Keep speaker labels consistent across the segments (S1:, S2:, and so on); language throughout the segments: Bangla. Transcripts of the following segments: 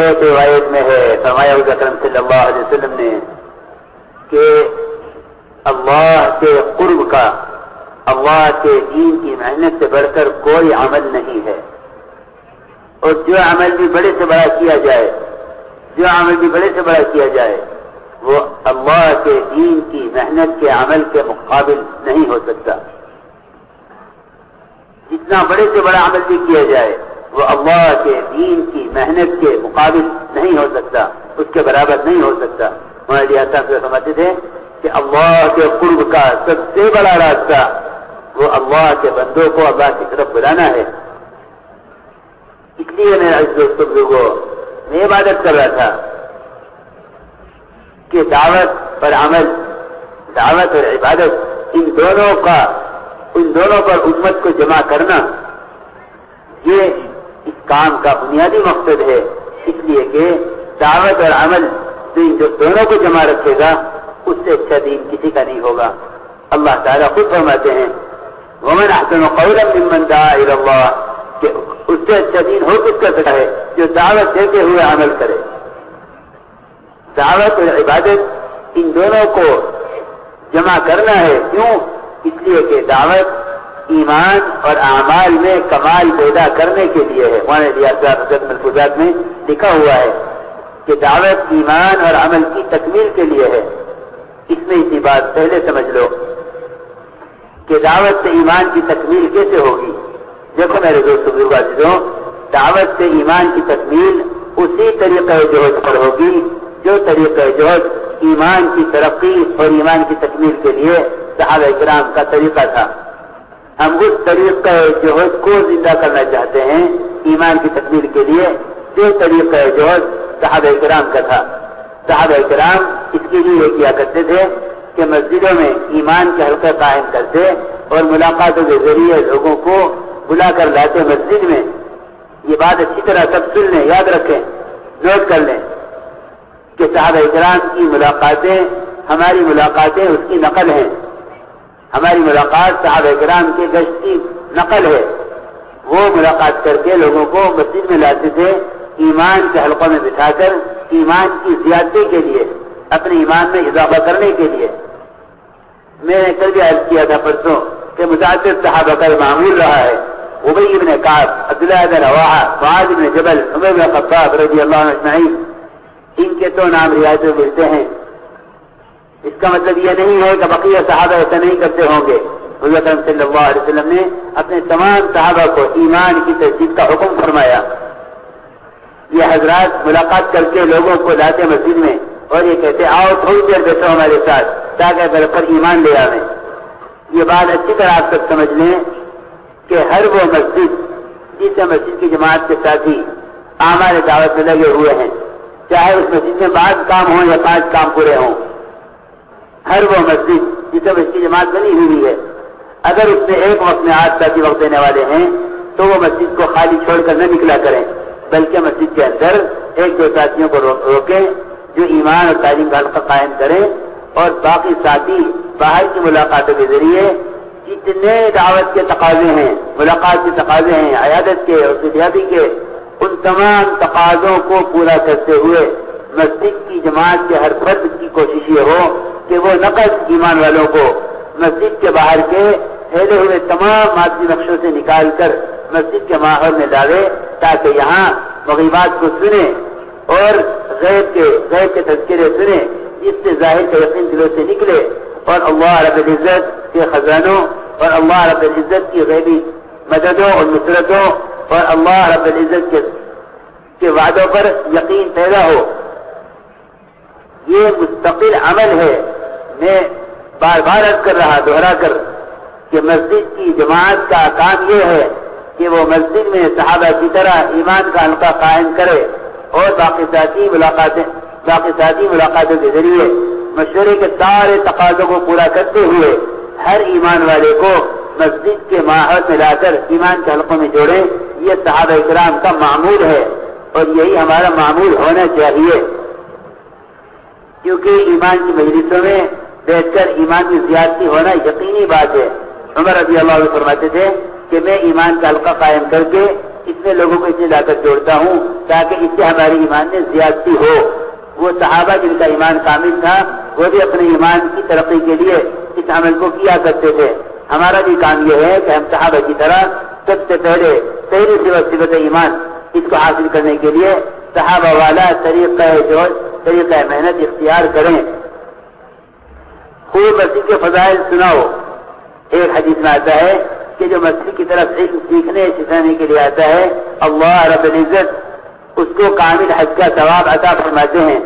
S1: ایک روایت میں ہے، فرمایا اکرم صلی اللہ علیہ وسلم نے کہ اللہ کے قرب کا، اللہ کے دین کی محنت سے بڑھ کر کوئی عمل نہیں ہے۔ اور جو عمل بھی بڑے سے بڑا کیا جائے، جو عمل بھی بڑے سے بڑا کیا جائے، وہ اللہ کے دین کی محنت کے عمل کے مقابل نہیں ہو سکتا۔ جتنا بڑے سے بڑا عمل بھی کیا جائے وہ اللہ کے دین کی محنت کے مقابل نہیں ہو سکتا، اس کے برابر نہیں ہو سکتا۔ مولانا صاحب سے سمجھتے تھے کہ اللہ کے قرب کا سب سے بڑا راستہ وہ اللہ کے بندوں کو اللہ کی طرف بلانا ہے۔ اس لیے میں اس دوست کو میں عبادت کر رہا تھا کہ دعوت پر عمل، دعوت اور عبادت ان دونوں کا، ان دونوں پر امت کو جمع کرنا، یہ کام کا بنیادی مقصد ہے۔ اس لیے کہ دعوت اور عمل دین جو دونوں کو جمع رکھے گا، اس سے اچھا دین کسی کا نہیں ہوگا۔ اللہ تعالیٰ خود فرماتے ہیں، ومن احسن قولا ممن دعا الى اللہ کہ اس سے اچھا دین ہو کس کا سکتا ہے؟ جو دعوت دیتے ہوئے عمل کرے۔ دعوت اور عبادت ان دونوں کو جمع کرنا ہے۔ کیوں؟ اس لیے کہ دعوت ایمان اور اعمال میں کمال پیدا کرنے کے لیے ہے۔ مانے دیا حضرت ملفوظات میں لکھا ہوا ہے کہ دعوت ایمان اور عمل کی تکمیل کے لیے ہے۔ اس میں اتنی بات پہلے سمجھ لو کہ دعوت سے ایمان کی تکمیل کیسے ہوگی۔ دیکھو میرے دوست بزرگ عزیزوں، دعوت سے ایمان کی تکمیل اسی طریقہ جوہد پر ہوگی جو طریقہ جوہد ایمان کی ترقی اور ایمان کی تکمیل کے لیے صحابہ اکرام کا طریقہ تھا۔ ہم اس طریقہ جوہد کو زندہ کرنا چاہتے ہیں ایمان کی تکمیل کے لیے، جو طریقہ جوہد صحابہ کرام کا تھا۔ صحابہ کرام اس کے لیے کیا کرتے تھے کہ مسجدوں میں ایمان کے حلقہ قائم کرتے اور ملاقاتوں کے ذریعے لوگوں کو بلا کر لاتے مسجد میں۔ یہ بات اچھی طرح سب سن لیں، یاد رکھیں، نوٹ کر لیں کہ صحابہ کرام کی ملاقاتیں، ہماری ملاقاتیں اس کی نقل ہیں۔ ہماری ملاقات صاحب کرام کے گشت کی نقل ہے۔ وہ ملاقات کر کے لوگوں کو مسجد میں لاتے تھے، ایمان کے حلقوں میں بٹھا کر، ایمان کی زیادتی کے لیے، اپنے ایمان میں اضافہ کرنے کے لیے۔ میں نے کل بھی عرض کیا تھا پرسوں کہ متاثر صحابہ کا معمول رہا ہے۔ ابی ابن کاف عبداللہ بن رواحہ بن جبل، عمر بن خطاب رضی اللہ عنہ ان کے تو نام روایت ملتے ہیں۔ اس کا مطلب یہ نہیں ہے کہ بقیہ صحابہ ایسا نہیں کرتے ہوں گے۔ حضرت صلی اللہ علیہ وسلم نے اپنے تمام صحابہ کو ایمان کی تجدید کا حکم فرمایا۔ یہ حضرات ملاقات کر کے لوگوں کو لاتے مسجد میں اور یہ کہتے آؤ تھوڑی دیر بیٹھو ہمارے ساتھ، تاکہ گھر پر ایمان لے آئے یہ بات اچھی طرح آپ سب سمجھ لیں کہ ہر وہ مسجد جس مسجد کی جماعت کے ساتھی آمار دعوت میں لگے ہوئے ہیں، چاہے اس مسجد میں بعض کام ہوں یا پانچ کام پورے ہوں۔ ہر وہ مسجد جسے اس کی جماعت بنی ہوئی ہے۔ اگر اس میں ایک وقت میں آج تک وقت دینے والے ہیں، تو وہ مسجد کو خالی چھوڑ کر نہ نکلا کریں، بلکہ مسجد کے اندر ایک دو ساتھیوں کو روکیں، جو ایمان اور تعلیم کا حلقہ قائم کریں اور باقی ساتھی باہر کی ملاقاتوں کے ذریعے جتنے دعوت کے تقاضے ہیں، ملاقات کے تقاضے ہیں، عیادت کے اور سیاتی کے، ان تمام تقاضوں کو پورا کرتے ہوئے مسجد کی جماعت کے ہر فرد کی کوشش یہ ہو کہ وہ نقد ایمان والوں کو مسجد کے باہر کے پھیلے ہوئے تمام مادی نقشوں سے نکال کر مسجد کے ماحول میں ڈالے تاکہ یہاں مغیبات کو سنیں اور غیب کے غیب کے تذکرے سنیں۔ اس سے ظاہر کے یقین دلوں سے نکلے۔ اور اللہ رب العزت کے خزانوں اور اللہ رب العزت کی غیبی مددوں اور نصرتوں اور اللہ رب العزت کے کے وعدوں پر یقین پیدا ہو۔ یہ مستقل عمل ہے۔ میں بار بار عرض کر رہا، دوہرا کر کہ مسجد کی جماعت کا کام یہ ہے کہ وہ مسجد میں صحابہ کی طرح ایمان کا حلقہ قائم کرے اور باقی ملاقاتیں، باقی ساتھی ملاقاتوں کے ذریعے مشورے کے سارے تقاضوں کو پورا کرتے ہوئے ہر ایمان والے کو مسجد کے ماحول میں لا کر ایمان کے حلقوں میں جوڑے یہ صحابہ اکرام کا معمول ہے اور یہی ہمارا معمول ہونا چاہیے۔ کیونکہ ایمان کی مجلسوں میں بیٹھ کر ایمان کی زیادتی ہونا یقینی بات ہے۔ عمر رضی اللہ علیہ فرماتے تھے کہ میں ایمان کا حلقہ قائم کر کے اتنے لوگوں کو اتنی طاقت جوڑتا ہوں تاکہ اس سے ہماری ایمان میں زیادتی ہو۔ وہ صحابہ جن کا ایمان کامل تھا، وہ بھی اپنے ایمان کی ترقی کے لیے اس عمل کو کیا کرتے تھے۔ ہمارا بھی کام یہ ہے کہ ہم صحابہ کی طرح سب سے پہلے پہلی صفت صفت ایمان اس کو حاصل کرنے کے لیے صحابہ والا طریقہ جو طریقہ محنت اختیار کریں۔ کوئی مسیح کے فضائل سناؤ۔ ایک حدیث میں آتا ہے کہ جو مسیح کی طرف علم سیکھنے، سکھانے کے لیے آتا ہے، اللہ رب العزت اس کو کامل حج کا ثواب عطا فرماتے ہیں۔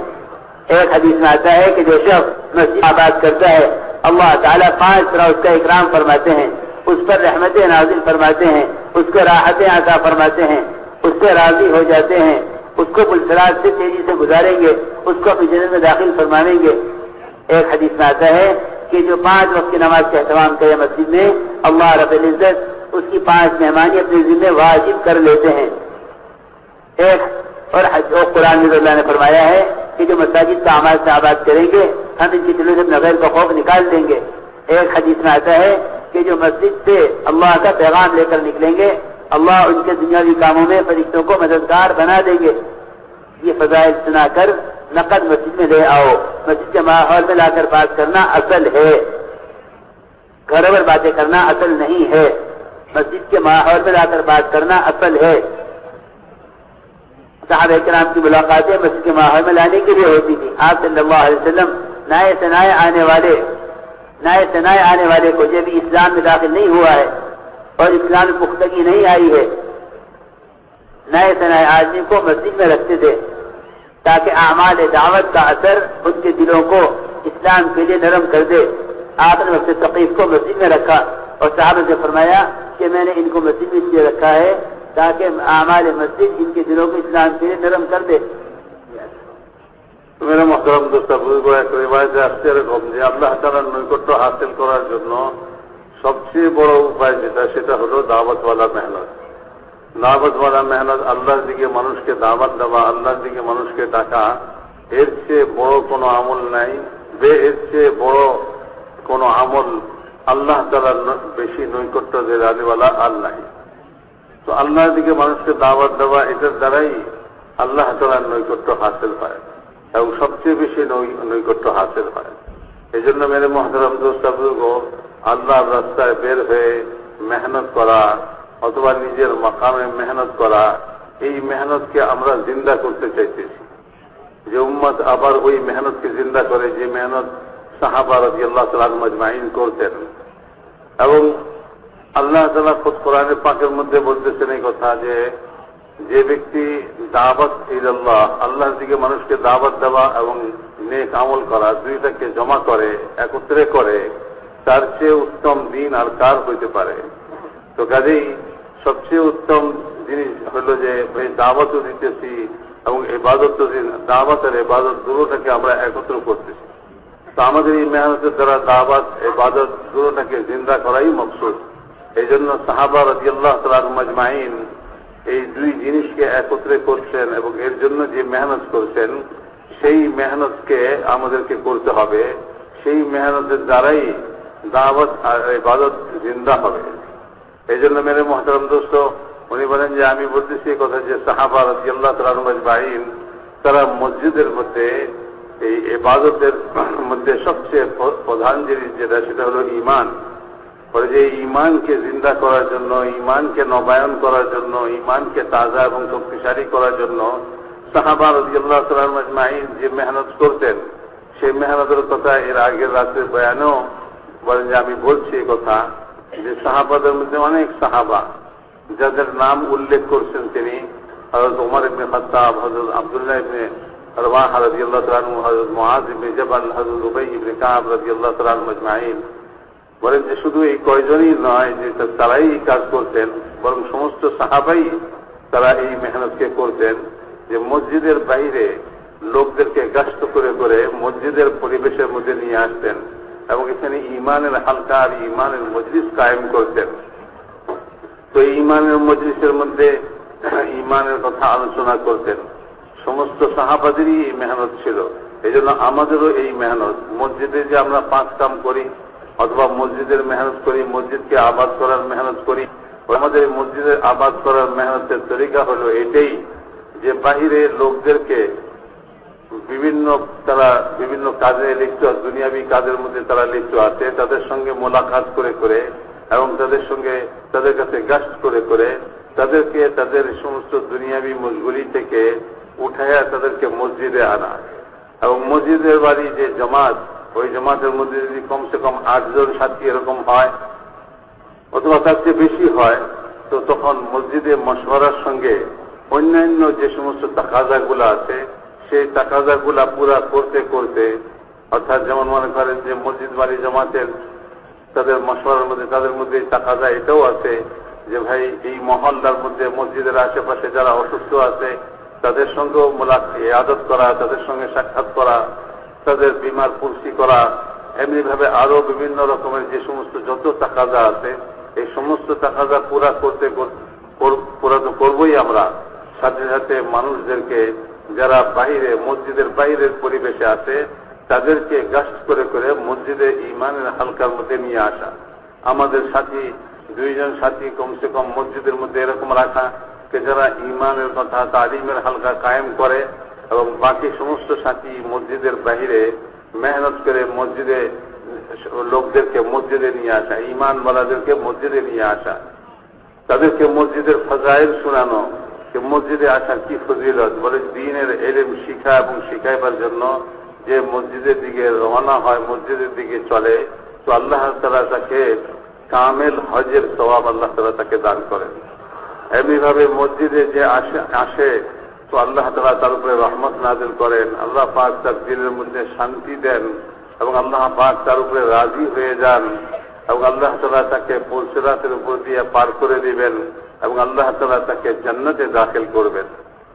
S1: ایک حدیث میں آتا ہے کہ جو شخص مسجد آباد کرتا ہے، اللہ تعالیٰ پانچ طرح اس کا اکرام فرماتے ہیں۔ اس پر رحمت نازل فرماتے ہیں، اس کو راحتیں عطا فرماتے ہیں۔ اس سے راضی ہو جاتے ہیں، اس کو بلسرات سے تیزی سے گزاریں گے، اس کو اپنی جنت میں داخل فرمائیں گے۔ ایک حدیث میں آتا ہے کہ جو پانچ وقت کی نماز کا اہتمام کرے مسجد میں، اللہ رب العزت اس کی پانچ مہمانی اپنے ذمے واجب کر لیتے ہیں۔ ایک اور قرآن اللہ نے فرمایا ہے کہ جو مساجد کا آماد سے آباد کریں گے، ہم ان کی دلوں سے نظر کا خوف نکال دیں گے۔ ایک حدیث میں آتا ہے کہ جو مسجد سے اللہ کا پیغام لے کر نکلیں گے، اللہ ان کے دنیاوی کاموں میں فرشتوں کو مددگار بنا دیں گے۔ یہ فضائل سنا کر نقد مسجد میں لے آؤ۔ مسجد کے ماحول میں لا کر بات کرنا اصل ہے۔ گھر پر باتیں کرنا اصل نہیں ہے۔ مسجد کے ماحول میں لا کر بات کرنا اصل ہے۔ صاحب کرام کی ملاقاتیں مسجد کے ماحول میں لانے کے لیے ہوتی تھی آپ صلی اللہ علیہ وسلم نئے سے آنے والے نئے سے آنے والے کو جب اسلام میں داخل نہیں ہوا ہے اور اسلام میں پختگی نہیں آئی ہے، نئے سے آدمی کو مسجد میں رکھتے تھے۔ تاکہ اعمال دعوت کا اثر ان کے دلوں کو اسلام کے لیے نرم کر دے۔ آپ نے اپنے تقریب کو مسجد میں رکھا اور صاحب سے فرمایا کہ میں نے ان کو مسجد میں اس لیے رکھا ہے تاکہ اعمال مسجد ان کے دلوں کو اسلام کے لیے نرم کر دے۔
S2: میرے محترم دوست বুঝবো এক রেওয়াজে আসছে এরকম যে আল্লাহ তালার নৈকট্য হাসিল দাওয়াতওয়ালা মেহনত, আল্লাহর দিকে মানুষকে দাওয়াত দেওয়া, আল্লাহর দিকে মানুষকে ডাকা, এর চেয়ে বড় কোনো আমল নাই। বে, এর চেয়ে বড় কোনো আমল আল্লাহ তালার বেশি নৈকট্য যে রানিওয়ালা আর নাই। তো আল্লাহর দিকে মানুষকে দাওয়াত দেওয়া, এটার দ্বারাই আল্লাহ তালার নৈকট্য হাসিল হয় এবং সবচেয়ে বেশি নৈকট্য হাসিল হয়। এই জন্য মেরে দোস্তাবুর্গ আল্লাহর রাস্তায় বের হয়ে মেহনত করা অথবা নিজের মাকামে মেহনত করা, এই মেহনতকে আমরা জিন্দা করতে চাইতেছি। যে উম্মত আবার ওই মেহনতকে জিন্দা করে, যে মেহনত সাহাবা রাজি আল্লাহ তালা মজমাইন করতেন। এবং আল্লাহ তালা খুদ কোরআনের পাকের মধ্যে বলতেছেন এই কথা যে যে ব্যক্তি দাওয়াত ইল্লাহ আল্লাহর দিকে মানুষকে দাওয়াত দেওয়া এবং নেক আমল করা, দুইটাকে জমা করে, একত্রে করে, তার চেয়ে উত্তম দিন আর কার হইতে পারে? তো কাজেই সবচেয়ে উত্তম জিনিস হলো যে এই দাওয়াতও দিতেছি এবং এবাদত দাওয়াত আর এবাদত দুটোটাকে আমরা একত্র করতেছি। তো আমাদের এই মেহনতের দ্বারা দাওয়াত এবাদত দুটোটাকে জিন্দা করাই মকসুদ। এই জন্য সাহাবা রাজিয়াল্লাহ এই দুই জিনিসকে একত্রে করছেন এবং এর জন্য যে মেহনত করছেন, সেই মেহনতকে আমাদেরকে করতে হবে। সেই মেহনতের দ্বারাই দাওয়াত আর ইবাদত জিন্দা হবে। এই জন্য মেরে মহতারাম দোস্ত, উনি বলেন যে, আমি বলতেছি কথা যে সাহাবা রাজিয়াল্লাহ তালান তারা মসজিদের মধ্যে, এই এবাদতের মধ্যে সবচেয়ে প্রধান জিনিস যেটা, সেটা হলো ইমান বলে যে ইমানকে জিন্দা করার জন্য ইমানকে নবায়ন করার জন্য ইমানকে তাজা এবং শক্তিশালী করার জন্য সাহাবা রাজিয়াল্লাহ মজমাইন যে মেহনত করতেন, সেই মেহনতের কথা এর আগের রাত্রের বয়ানেও বলেন যে, আমি বলছি এই কথা। যে সাহাবাদের মধ্যে অনেক সাহাবা, যাদের নাম উল্লেখ করছেন তিনি হজরত উমর ইবনে খত্তাব হজরত আবদুল্লাহ ইবনে রওয়াহ রাদিয়াল্লাহু তাআলা হযরত মুআজ ইবনে জাবাল, হযরত উবাই ইবনে কাব রাদিয়াল্লাহু তাআলা মজমাইন বলেন যে শুধু এই কয়জনই নয় যে তারাই এই কাজ করতেন, বরং সমস্ত সাহাবাই তারা এই মেহনতকে করতেন যে মসজিদের বাইরে লোকদেরকে গাস্ত করে করে মসজিদের পরিবেশের মধ্যে নিয়ে আসতেন। এবং এখানে ইমানের হালকা আর ইমানের মজলিস কায়েম করতেন। তো ইমানের মজলিসের মধ্যে ইমানের কথা আলোচনা করতেন। সমস্ত সাহাবাদেরই এই মেহনত ছিল। এই জন্য আমাদেরও এই মেহনত। মসজিদে যে আমরা পাঁচ কাম করি, অথবা মসজিদের মেহনত করি, মসজিদকে আবাদ করার মেহনত করি, আমাদের মসজিদের আবাদ করার মেহনতের তরিকা হলো এটাই যে বাহিরে লোকদেরকে বিভিন্ন তারা বিভিন্ন কাজে লিপ্ত, দুনিয়াবি কাজের মধ্যে তারা লিপ্ত আছে, তাদের সঙ্গে মোলাকাত করে করে এবং তাদের সঙ্গে তাদের কাছে গাছ করে করে তাদেরকে তাদের সমস্ত দুনিয়াবি মজগুলি থেকে উঠাইয়া তাদেরকে মসজিদে আনা। এবং মসজিদের বাড়ি যে জমাত, ওই জমাতের মধ্যে যদি কমসে কম আটজন সাথী এরকম হয়, অথবা তার চেয়ে বেশি হয়, তো তখন মসজিদে মশওয়ারার সঙ্গে অন্যান্য যে সমস্ত তাকাজাগুলো আছে সেই তাকাজাগুলা পুরা করতে করতে, অর্থাৎ যেমন মনে করেন যে মসজিদ বাড়ি জমাতের তাদের মশওয়ারার মধ্যে, তাদের মধ্যে তাকাজা এটাও আছে যে ভাই এই মহল্লার মধ্যে মসজিদের আশেপাশে যারা অসুস্থ আছে, তাদের সঙ্গেও আদত করা, তাদের সঙ্গে সাক্ষাৎ করা, তাদের বিমার পুষ্টি করা এমনি ভাবে আরও বিভিন্ন রকমের যে সমস্ত যত তাকাজা আছে, এই সমস্ত তাকাজা পুরা করতে কর- কর- পুরা তো করবোই আমরা। সাথে সাথে মানুষদেরকে যারা বাহিরে, মসজিদের বাইরের পরিবেশে আছে, তাদেরকে গাছ করে করে মসজিদে ইমানের হালকার মধ্যে নিয়ে আসা। আমাদের সাথী, দুইজন সাথী কমসে কম মসজিদের মধ্যে এরকম রাখা যে যারা ইমানের কথা, তালিমের হালকা কায়েম করে এবং বাকি সমস্ত সাথী মসজিদের বাহিরে মেহনত করে মসজিদে লোকদেরকে মসজিদে নিয়ে আসা ইমানওয়ালাদেরকে মসজিদে নিয়ে আসা। তাদেরকে মসজিদের ফজাইল শোনানো যে মসজিদে আসার কি ফজিলত? বলে দিনের এলেম শিখা এবং শিখাইবার জন্য যে মসজিদের দিকে রওনা হয়, মসজিদের দিকে চলে, তো আল্লাহ তালা তাকে কামেল হজের সবাব আল্লাহ তালা তাকে দান করেন। এমনিভাবে মসজিদে যে আসে আসে, তো আল্লাহ তালা তার উপরে রহমত নাজিল করেন। আল্লাহ পাক তার দিনের মধ্যে শান্তি দেন এবং আল্লাহ পাক তার উপরে রাজি হয়ে যান এবং আল্লাহ তালা তাকে পুলসিরাতের উপর দিয়ে পার করে দিবেন। এবং আল্লাহ তালা তাকে জান্নাতে দাখিল করবেন।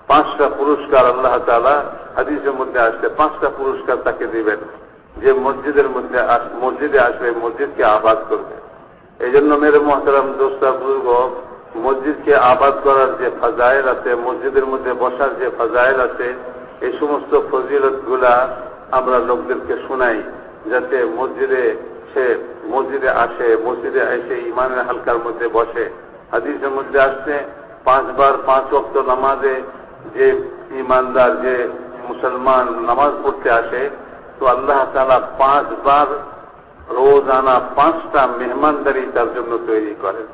S2: পাঁচটা পুরস্কার আল্লাহ তালা হাদিসের মধ্যে আসলে পাঁচটা পুরস্কার তাকে দিবেন। যে মসজিদের মধ্যে মসজিদে আসবে, মসজিদকে আবাদ করবে। এই জন্য মেরে মহতারাম, দোস্তা, বুজুর্গ, মসজিদকে আবাদ করার যে ফাজাইল আছে, মসজিদের মধ্যে বসার যে ফাজাইল আছে, এই সমস্ত ফজিলতগুলা আমরা লোকদেরকে শোনাই, যাতে মসজিদে সে, মসজিদে আসে, মসজিদে এসে ইমানের হালকার মধ্যে বসে। হাদিসের মধ্যে আসছে, পাঁচবার পাঁচ ওয়াক্ত নামাজে যে ইমানদার যে মুসলমান নামাজ পড়তে আসে, তো আল্লাহ তালা পাঁচবার রোজানা পাঁচটা মেহমানদারি তার জন্য তৈরি করেন।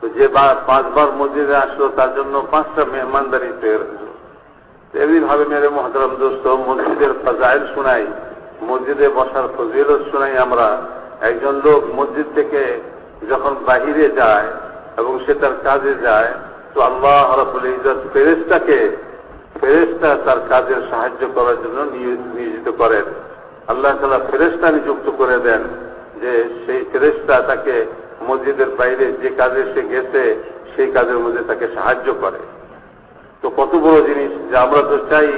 S2: তো যে বা- পাঁচবার মসজিদে আসলো, তার জন্য পাঁচটা মেহমানদারি তৈরি হলো। ভাবে মেরে মহতরম দোস্ত, মসজিদের ফজাইল শোনাই, মসজিদে বসার ফজিলত শোনাই আমরা, একজন লোক মসজিদ থেকে যখন বাহিরে যায় এবং সে তার কাজে যায়, তো আল্লাহ রবুল ইজত ফেরেস্তাকে ফেরেস্তা তার কাজের সাহায্য করার জন্য নিয়োজিত করেন। আল্লাহ তালা ফেরেস্তা নিযুক্ত করে দেন যে সেই ফেরেস্তা তাকে মসজিদের বাইরে যে কাজে সে গেছে, সেই কাজের মধ্যে তাকে সাহায্য করে। তো কত বড় জিনিস যে আমরা তো চাই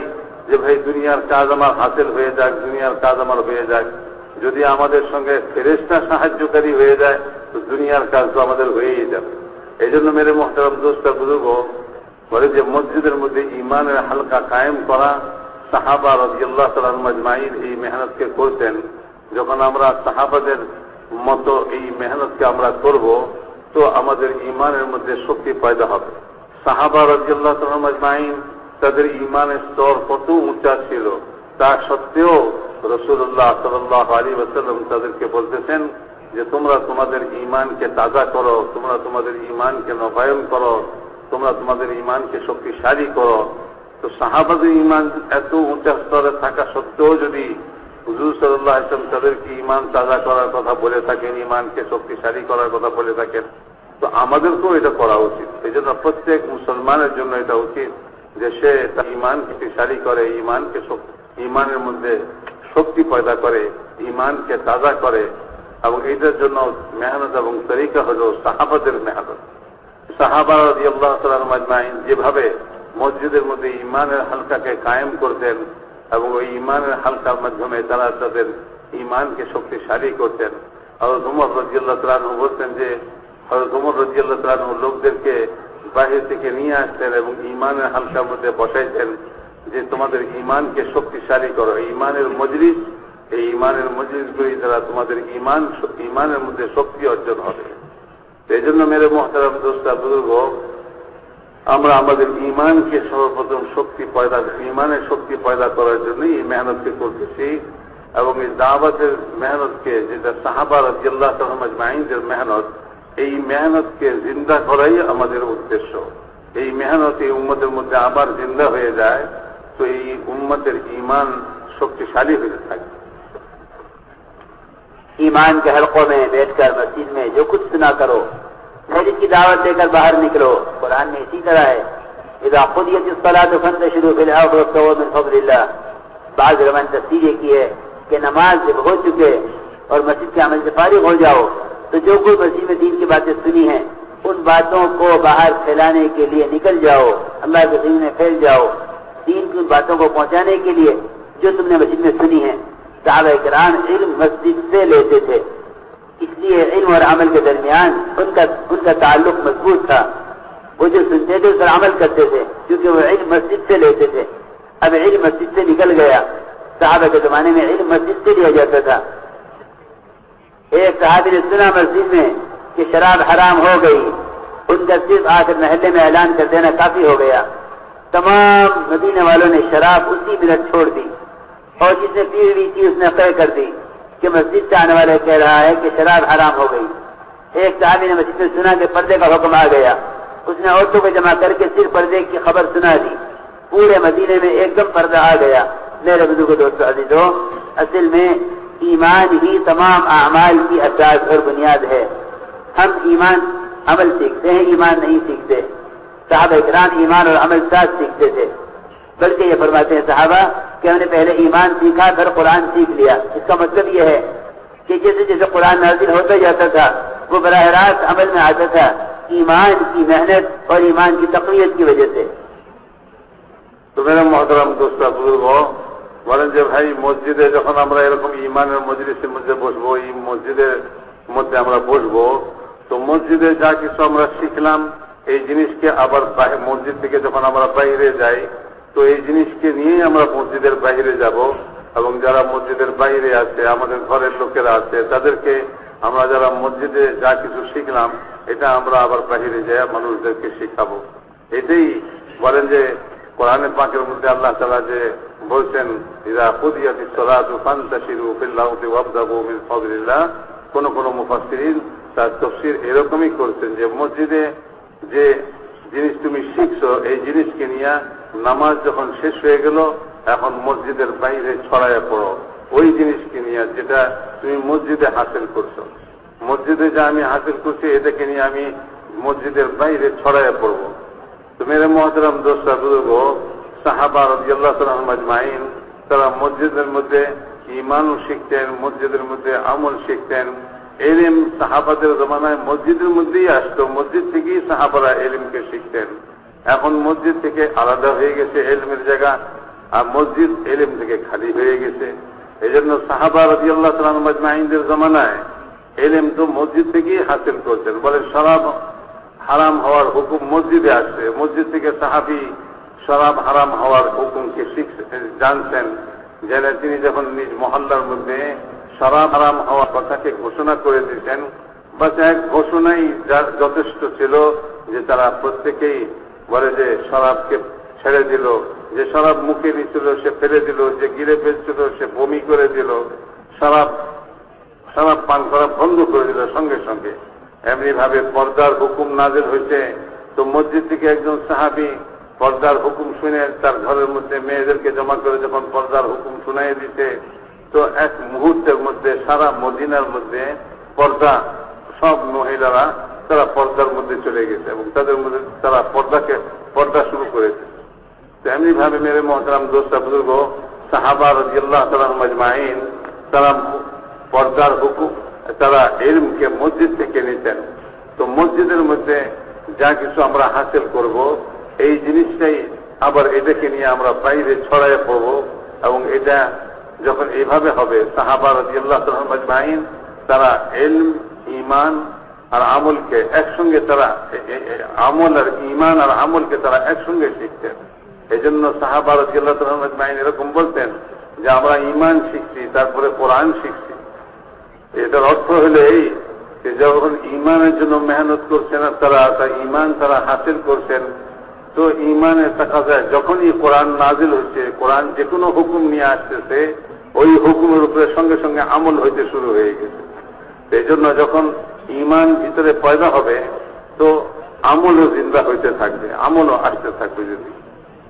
S2: যে ভাই দুনিয়ার কাজ আমার হাসিল হয়ে যাক, দুনিয়ার কাজ আমার হয়ে যাক। যদি আমাদের সঙ্গে ফেরেস্তা সাহায্যকারী হয়ে যায় দুনিয়ার কাজ তো আমাদের হয়েই যাবে। এই জন্য মেরে মোহতারাম দোস্তা, বুজুর্গ, বলে যে মসজিদের মধ্যে ইমানের হালকা কায়েম করা সাহাবা রাজিয়াল্লাহ তালান মাজমাইন এই মেহনতকে করতেন। যখন আমরা সাহাবাদের মতো এই মেহনতকে আমরা করব, তো আমাদের ইমানের মধ্যে শক্তি পয়দা হবে। সাহাবা রাজিয়াল্লাহ তালান মাজমাইন তাদের ইমানের স্তর কত উঁচা ছিল, তা সত্ত্বেও রসুল্লাহ সাল্লাহ আলী ওসাল্লাম তাদেরকে বলতেছেন যে তোমরা তোমাদের ইমানকে তাজা করো, তোমরা তোমাদের ইমানকে নবায়ন করো, তোমরা তোমাদের ইমানকে শক্তিশালী করো। তো সাহাবাদের ইমান এত উঁচা স্তরে থাকা সত্ত্বেও যদি হুজুর সাল্লাহ আসলাম তাদেরকে ইমান তাজা করার কথা বলে থাকেন ইমানকে শক্তিশালী করার কথা বলে থাকেন, তো আমাদেরকেও এটা করা উচিত। এই জন্য প্রত্যেক মুসলমানের জন্য এটা উচিত যে সে তার ইমান শক্তিশালী করে ইমানকে ইমানের মধ্যে শক্তি পয়দা করে ইমানকে তাজা করে। এবং এইটার জন্য মেহনত এবং তরিকা হল সাহাবাদের মেহনত। সাহাবা যেভাবে মসজিদের মধ্যে ইমানের হালকাকে কায়েম করতেন এবং ওই ইমানের হালকার মাধ্যমে তারা তাদের ইমানকে শক্তিশালী করতেন। হযরত উমর রাদিয়াল্লাহু তাআলা বলতেন যে, হযরত উমর রাদিয়াল্লাহু তাআলা লোকদেরকে বাহির থেকে নিয়ে আসতেন এবং ইমানের হালকার মধ্যে বসাইতেন যে, তোমাদের ইমানকে শক্তিশালী করো। ইমানের মজলিস এই ইমানের মজলিসগুলি দ্বারা তোমাদের ইমান ইমানের মধ্যে শক্তি অর্জন হবে। এই জন্য মেরে মহতারাম দোস্তা বুজুর্গ, আমরা আমাদের ইমানকে সর্বপ্রথম শক্তি পয়দা ইমানের শক্তি পয়দা করার জন্য এই মেহনতকে করতেছি এবং এই দাওয়াতের মেহনতকে, যেটা সাহাবার জিল্লাহ মাইনদের মেহনত, এই মেহনতকে জিন্দা করাই আমাদের উদ্দেশ্য। এই মেহনত এই উম্মতের মধ্যে আবার জিন্দা হয়ে যায়, তো এই উম্মতের ইমান শক্তিশালী হয়ে থাকে।
S1: ایمان کے حلقوں میں بیٹھ کر مسجد میں جو کچھ سنا کرو مسجد کی دعوت دے کر باہر نکلو۔ قرآن میں اسی طرح ہے۔ اذا قضیت الصلاة فانتشروا فی الارض وابتغوا من فضل اللہ۔ بعض روان تفسیر یہ کی ہے کہ نماز جب ہو چکے اور مسجد کے عمل سے فارغ ہو جاؤ، تو جو کوئی مسجد میں دین کی باتیں سنی ہیں، ان باتوں کو باہر پھیلانے کے لیے نکل جاؤ۔ اللہ کے دین میں پھیل جاؤ۔ دین کی ان باتوں کو پہنچانے کے لیے جو تم نے مسجد میں سنی ہیں۔ صحابہ کران علم مسجد سے لیتے تھے۔ اس لیے علم اور عمل کے درمیان ان کا ان کا تعلق مضبوط تھا۔ وہ جو سنتے تھے، اس پر عمل کرتے تھے، کیونکہ وہ علم مسجد سے لیتے تھے۔ اب علم مسجد سے نکل گیا۔ صحابہ کے زمانے میں علم مسجد سے لیا جاتا تھا۔ ایک صحابی نے سنا مسجد میں کہ شراب حرام ہو گئی۔ ان کا صرف آ کر محلے میں اعلان کر دینا کافی ہو گیا۔ تمام مدینے والوں نے شراب اسی منٹ چھوڑ دی۔ اور جس نے پی ہوئی تھی اس نے طے کر دی کہ مسجد سے آنے والے کہہ رہا ہے کہ شراب حرام ہو گئی۔ ایک صحابی نے مسجد میں سنا کہ پردے کا حکم آ گیا۔ اس نے عورتوں کو جمع کر کے صرف پردے کی خبر سنا دی۔ پورے مدینے میں ایک دم پردہ آ گیا۔ میرے بزرگ دوست عزیزو اصل میں ایمان ہی تمام اعمال کی اساس اور بنیاد ہے۔ ہم ایمان عمل سیکھتے ہیں، ایمان نہیں سیکھتے۔ صحابہ اکرام ایمان اور عمل ساتھ سیکھتے تھے۔ بلکہ یہ فرماتے ہیں صحابہ کہ ہم نے پہلے ایمان سیکھا، پھر قرآن سیکھ لیا۔ اس کا مطلب یہ ہے کہ جیسے جیسے قرآن نازل ہوتا جاتا تھا، وہ براہ راست عمل میں آتا تھا ایمان کی محنت اور ایمان کی تقویت کی وجہ سے۔
S2: تو میرا محترم دوست بزرگوں বলেন যে ভাই মসজিদে যখন আমরা এরকম ইমানের মজলিসের মধ্যে বসবো এই মসজিদের تو مسجد جا کے মসজিদে ہم سیکھ لام یہ جنس کے آپ مسجد تھی যখন ہم باہر যাই তো এই জিনিসকে নিয়েই আমরা মসজিদের বাইরে যাব এবং যারা মসজিদের বাইরে আছে, আমাদের ঘরের লোকেরা আছে, তাদেরকে আমরা যারা মসজিদে যা কিছু শিখলাম, এটা আমরা আবার বাইরে যাই মানুষদেরকে শিখাবো। এটাই বলেন যে কোরআনে পাকের মধ্যে আল্লাহ তালা যে বলছেন ইরা কুদিয়াতি সলাতু ফান্তাশিরু ফিল আরদি ওয়াবদাগু মিন ফাদলিল্লাহ। কোন কোন মুফাসসিরিন তার তফসির এরকমই করছেন যে মসজিদে যে জিনিস তুমি শিখছো, এই জিনিসকে নিয়ে নামাজ যখন শেষ হয়ে গেল, এখন মসজিদের বাইরে ছড়ায় পড়ো। ওই জিনিসকে নিয়ে যেটা তুমি মসজিদে হাসিল করছ। মসজিদে যা আমি হাসিল করছি, এটাকে নিয়ে আমি মসজিদের বাইরে ছড়ায় পড়ব। তো মেরে মহতরম দোস্তা, বুজুর্গ, সাহাবা তারা মসজিদের মধ্যে ইমানও শিখতেন, মসজিদের মধ্যে আমল শিখতেন। এলিম সাহাবাদের জমানায় মসজিদের মধ্যেই আসতো। মসজিদ থেকেই সাহাবারা এলিমকে শিখতেন। এখন মসজিদ থেকে আলাদা হয়ে গেছে এলমের জায়গা, আর মসজিদ এলিম থেকে খালি হয়ে গেছে। এই জন্য সাহাবা রাদিয়াল্লাহু তাআলা মাজমাইনদের জমানায় এলিম তো মসজিদ থেকেই হাসিল করছেন বলে, শরাব হারাম হওয়ার হুকুম মসজিদে আসছে। মসজিদ থেকে সাহাবি শরাব হারাম হওয়ার হুকুমকে শিখছেন জানছেন যেন তিনি যখন নিজ মহল্লার মধ্যে শরাব আরাম হওয়ার কথাকে ঘোষণা করে দিয়েছেন বাস এক ঘোষণাই যার যথেষ্ট ছিল যে তারা প্রত্যেকেই বলে যে শরাবকে ছেড়ে দিল, যে শরাব মুখে নিচ্ছিল সে ফেলে দিল, যে গিরে ফেলছিল, সে বমি করে দিল, শরাব শরাব পান করা বন্ধ করে দিল সঙ্গে সঙ্গে। এমনি ভাবে পর্দার হুকুম নাজের হয়েছে, তো মসজিদ থেকে একজন সাহাবি পর্দার হুকুম শুনে তার ঘরের মধ্যে মেয়েদেরকে জমা করে যখন পর্দার হুকুম শুনাই দিতে তো এক মুহূর্তের মধ্যে সারা মদিনার মধ্যে পর্দা, সব মহিলারা তারা পর্দার মধ্যে চলে গেছে এবং তাদের মধ্যে তারা পর্দাকে, পর্দা শুরু করেছে। তো এমনি ভাবে মেরে মহতারাম দোস্তা বুজুর্গ, সাহাবা রাজিয়াল্লাহ তালাম মাজমাইন তারা পর্দার হুকুম, তারা এলমকে মসজিদ থেকে নিতেন। তো মসজিদের মধ্যে যা কিছু আমরা হাসিল করব, এই জিনিসটাই আবার এটাকে নিয়ে আমরা বাইরে ছড়ায় পড়ব এবং এটা যখন এইভাবে হবে, সাহাবা রাজিয়াল্লাহ মাজমাইন তারা এলম ইমান আর আমলকে একসঙ্গে তারা আমল আর ইমান আর আমলকে তারা একসঙ্গে শিখতেন। এই জন্য সাহাবার মাইন এরকম বলতেন যে, আমরা ইমান শিখছি, তারপরে কোরআন শিখছি। এটার অর্থ হলো এই যে, যখন ইমানের জন্য মেহনত করছেন তারা তা ইমান তারা হাসিল করছেন, তো ইমানের থাকা যায়, যখনই কোরআন নাজিল হচ্ছে, কোরআন যে কোনো হুকুম নিয়ে আসতেছে ওই হুকুমের উপরে সঙ্গে সঙ্গে আমল হইতে শুরু হয়ে গেছে। এই জন্য যখন ইমান ভিতরে পয়দা হবে, তো আমলও জিন্দা হইতে থাকবে, আমলও আসতে থাকবে যদি।